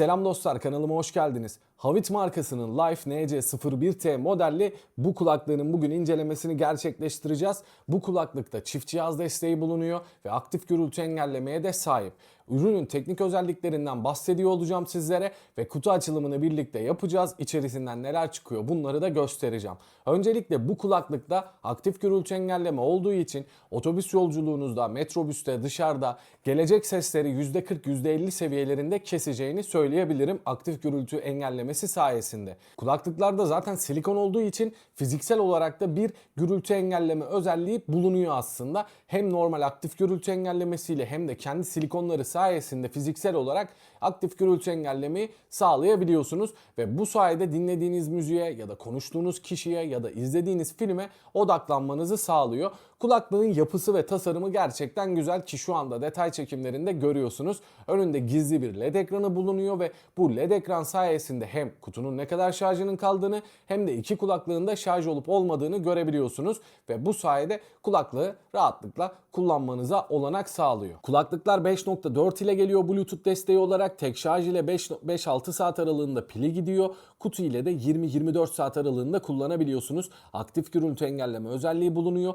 Selam dostlar kanalıma hoş geldiniz. Havit markasının Life NC01T modelli bu kulaklığının bugün incelemesini gerçekleştireceğiz. Bu kulaklıkta çift cihaz desteği bulunuyor ve aktif gürültü engellemeye de sahip. Ürünün teknik özelliklerinden bahsediyor olacağım sizlere ve kutu açılımını birlikte yapacağız. İçerisinden neler çıkıyor bunları da göstereceğim. Öncelikle bu kulaklıkta aktif gürültü engelleme olduğu için otobüs yolculuğunuzda, metrobüste, dışarıda gelecek sesleri %40 %50 seviyelerinde keseceğini söyleyebilirim aktif gürültü engellemesi sayesinde. Kulaklıklarda zaten silikon olduğu için fiziksel olarak da bir gürültü engelleme özelliği bulunuyor aslında. Hem normal aktif gürültü engellemesiyle hem de kendi silikonları sayesinde fiziksel olarak aktif gürültü engellemeyi sağlayabiliyorsunuz ve bu sayede dinlediğiniz müziğe ya da konuştuğunuz kişiye ya da izlediğiniz filme odaklanmanızı sağlıyor. Kulaklığın yapısı ve tasarımı gerçekten güzel ki şu anda detay çekimlerinde görüyorsunuz. Önünde gizli bir led ekranı bulunuyor ve bu led ekran sayesinde hem kutunun ne kadar şarjının kaldığını hem de iki kulaklığın da şarj olup olmadığını görebiliyorsunuz ve bu sayede kulaklığı rahatlıkla kullanmanıza olanak sağlıyor. Kulaklıklar 5.4 ile geliyor Bluetooth desteği olarak. Tek şarj ile 5-6 saat aralığında pili gidiyor. Kutu ile de 20-24 saat aralığında kullanabiliyorsunuz. Aktif gürültü engelleme özelliği bulunuyor.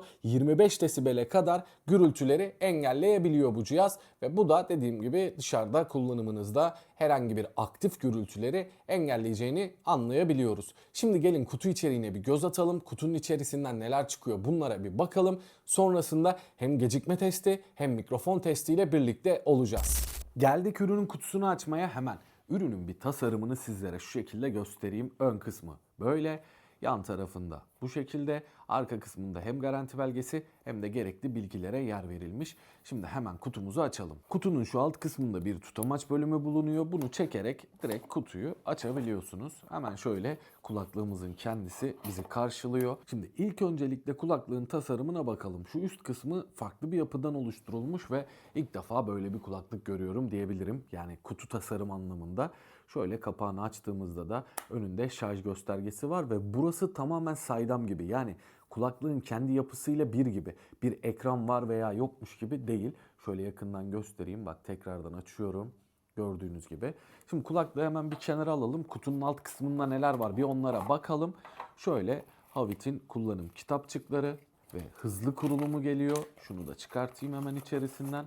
25 desibele kadar gürültüleri engelleyebiliyor bu cihaz ve bu da dediğim gibi dışarıda kullanımınızda herhangi bir aktif gürültüleri engelleyeceğini anlayabiliyoruz. Şimdi gelin kutu içeriğine bir göz atalım. Kutunun içerisinden neler çıkıyor bunlara bir bakalım. Sonrasında hem gecikme testi hem mikrofon testiyle birlikte olacağız. Geldik ürünün kutusunu açmaya hemen. Ürünün bir tasarımını sizlere şu şekilde göstereyim. Ön kısmı böyle, yan tarafında bu şekilde, arka kısmında hem garanti belgesi hem de gerekli bilgilere yer verilmiş. Şimdi hemen kutumuzu açalım. Kutunun şu alt kısmında bir tutamaç bölümü bulunuyor. Bunu çekerek direkt kutuyu açabiliyorsunuz. Hemen şöyle kulaklığımızın kendisi bizi karşılıyor. Şimdi ilk öncelikle kulaklığın tasarımına bakalım. Şu üst kısmı farklı bir yapıdan oluşturulmuş ve ilk defa böyle bir kulaklık görüyorum diyebilirim. Yani kutu tasarım anlamında. Şöyle kapağını açtığımızda da önünde şarj göstergesi var ve burası tamamen saydam gibi. Yani kulaklığın kendi yapısıyla bir gibi. Bir ekran var veya yokmuş gibi değil. Şöyle yakından göstereyim. Bak tekrardan açıyorum. Gördüğünüz gibi. Şimdi kulaklığı hemen bir kenara alalım. Kutunun alt kısmında neler var bir onlara bakalım. Şöyle Havit'in kullanım kitapçıkları ve hızlı kurulumu geliyor. Şunu da çıkartayım hemen içerisinden.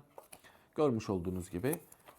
Görmüş olduğunuz gibi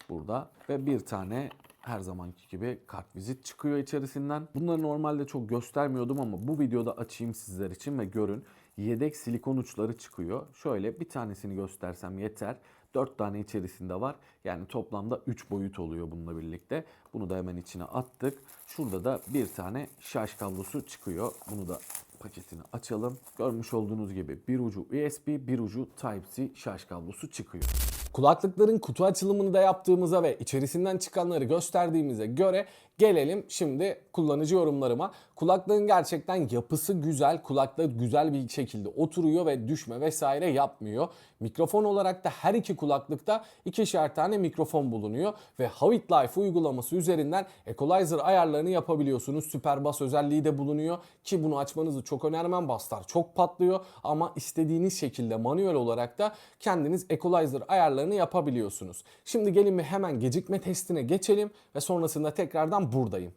burada ve bir tane her zamanki gibi kartvizit çıkıyor içerisinden. Bunları normalde çok göstermiyordum ama bu videoda açayım sizler için ve görün. Yedek silikon uçları çıkıyor. Şöyle bir tanesini göstersem yeter. 4 tane içerisinde var. Yani toplamda 3 boyut oluyor bununla birlikte. Bunu da hemen içine attık. Şurada da bir tane şarj kablosu çıkıyor. Bunu da paketini açalım. Görmüş olduğunuz gibi bir ucu USB, bir ucu Type-C şarj kablosu çıkıyor. Kulaklıkların kutu açılımını da yaptığımıza ve içerisinden çıkanları gösterdiğimize göre gelelim şimdi kullanıcı yorumlarıma. Kulaklığın gerçekten yapısı güzel, kulaklık güzel bir şekilde oturuyor ve düşme vesaire yapmıyor. Mikrofon olarak da her iki kulaklıkta ikişer tane mikrofon bulunuyor ve Havit Life uygulaması üzerinden equalizer ayarlarını yapabiliyorsunuz. Süper bas özelliği de bulunuyor ki bunu açmanızı çok önermem. Basslar çok patlıyor ama istediğiniz şekilde manuel olarak da kendiniz equalizer ayarlarını yapabiliyorsunuz. Şimdi gelin bir hemen gecikme testine geçelim ve sonrasında tekrardan buradayım.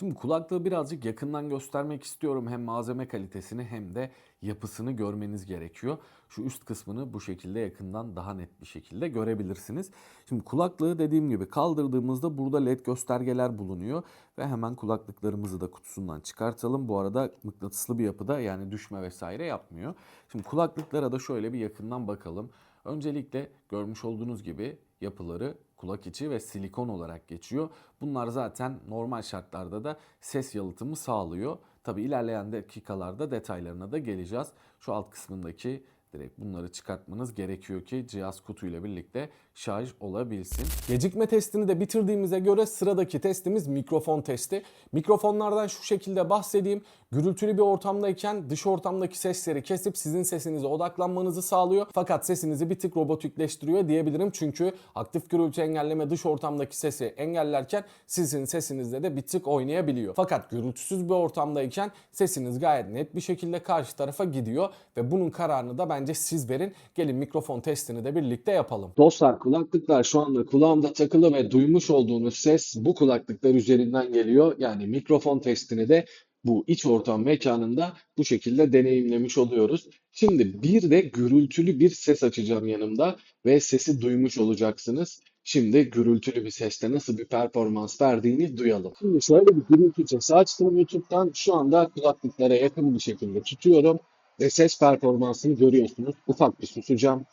Şimdi kulaklığı birazcık yakından göstermek istiyorum. Hem malzeme kalitesini hem de yapısını görmeniz gerekiyor. Şu üst kısmını bu şekilde yakından daha net bir şekilde görebilirsiniz. Şimdi kulaklığı dediğim gibi kaldırdığımızda burada led göstergeler bulunuyor. Ve hemen kulaklıklarımızı da kutusundan çıkartalım. Bu arada mıknatıslı bir yapıda yani düşme vesaire yapmıyor. Şimdi kulaklıklara da şöyle bir yakından bakalım. Öncelikle görmüş olduğunuz gibi yapıları kulak içi ve silikon olarak geçiyor. Bunlar zaten normal şartlarda da ses yalıtımı sağlıyor. Tabi ilerleyen dakikalarda detaylarına da geleceğiz. Şu alt kısmındaki Direkt bunları çıkartmanız gerekiyor ki cihaz kutuyla birlikte şarj olabilsin. Gecikme testini de bitirdiğimize göre sıradaki testimiz mikrofon testi. Mikrofonlardan şu şekilde bahsedeyim. Gürültülü bir ortamdayken dış ortamdaki sesleri kesip sizin sesinize odaklanmanızı sağlıyor. Fakat sesinizi bir tık robotikleştiriyor diyebilirim. Çünkü aktif gürültü engelleme dış ortamdaki sesi engellerken sizin sesinizde de bir tık oynayabiliyor. Fakat gürültüsüz bir ortamdayken sesiniz gayet net bir şekilde karşı tarafa gidiyor ve bunun kararını da bence siz verin. Gelin mikrofon testini de birlikte yapalım. Dostlar kulaklıklar şu anda kulağımda takılı ve duymuş olduğunuz ses bu kulaklıklar üzerinden geliyor. Yani mikrofon testini de bu iç ortam mekanında bu şekilde deneyimlemiş oluyoruz. Şimdi bir de gürültülü bir ses açacağım yanımda ve sesi duymuş olacaksınız. Şimdi gürültülü bir seste nasıl bir performans verdiğini duyalım. Şimdi şöyle bir gürültü sesi açtım YouTube'dan. Şu anda kulaklıklara yakın bir şekilde tutuyorum ve ses performansını görüyorsunuz. Ufak bir susacağım.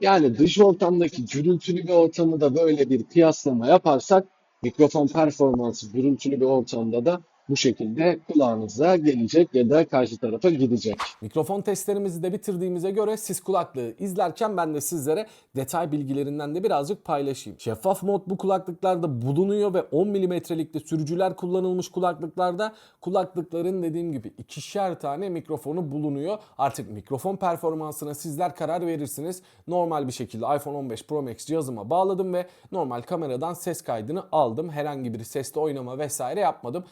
Yani dış ortamdaki gürültülü bir ortamı da böyle bir kıyaslama yaparsak mikrofon performansı gürültülü bir ortamda da bu şekilde kulağınıza gelecek ya da karşı tarafa gidecek. Mikrofon testlerimizi de bitirdiğimize göre siz kulaklığı izlerken ben de sizlere detay bilgilerinden de birazcık paylaşayım. Şeffaf mod bu kulaklıklarda bulunuyor ve 10 milimetrelik de sürücüler kullanılmış kulaklıklarda kulaklıkların dediğim gibi ikişer tane mikrofonu bulunuyor. Artık mikrofon performansına sizler karar verirsiniz. Normal bir şekilde iPhone 15 Pro Max cihazıma bağladım ve normal kameradan ses kaydını aldım. Herhangi bir sesle oynama vesaire yapmadım.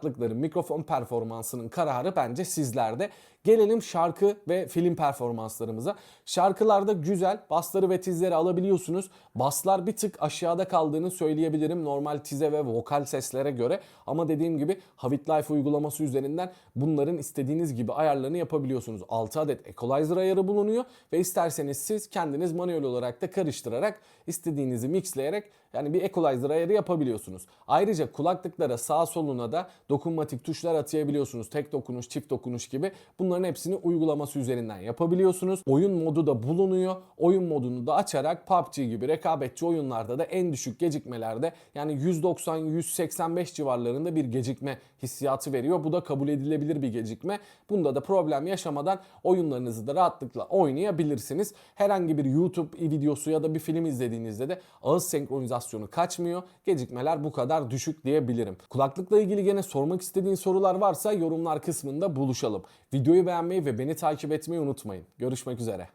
Kulaklıkların mikrofon performansının kararı bence sizlerde. Gelelim şarkı ve film performanslarımıza. Şarkılarda güzel basları ve tizleri alabiliyorsunuz. Baslar bir tık aşağıda kaldığını söyleyebilirim normal tize ve vokal seslere göre. Ama dediğim gibi Havit Life uygulaması üzerinden bunların istediğiniz gibi ayarlarını yapabiliyorsunuz. 6 adet equalizer ayarı bulunuyor ve isterseniz siz kendiniz manuel olarak da karıştırarak istediğinizi mixleyerek yani bir equalizer ayarı yapabiliyorsunuz. Ayrıca kulaklıklara sağ soluna da dokunmatik tuşlar atayabiliyorsunuz. Tek dokunuş, çift dokunuş gibi. Bunların hepsini uygulaması üzerinden yapabiliyorsunuz. Oyun modu da bulunuyor. Oyun modunu da açarak PUBG gibi rekabetçi oyunlarda da en düşük gecikmelerde yani 190-185 civarlarında bir gecikme hissiyatı veriyor. Bu da kabul edilebilir bir gecikme. Bunda da problem yaşamadan oyunlarınızı da rahatlıkla oynayabilirsiniz. Herhangi bir YouTube videosu ya da bir film izlediğinizde de ağız senkronizasyonu kaçmıyor. Gecikmeler bu kadar düşük diyebilirim. Kulaklıkla ilgili gene sormak istediğin sorular varsa yorumlar kısmında buluşalım. Videoyu beğenmeyi ve beni takip etmeyi unutmayın. Görüşmek üzere.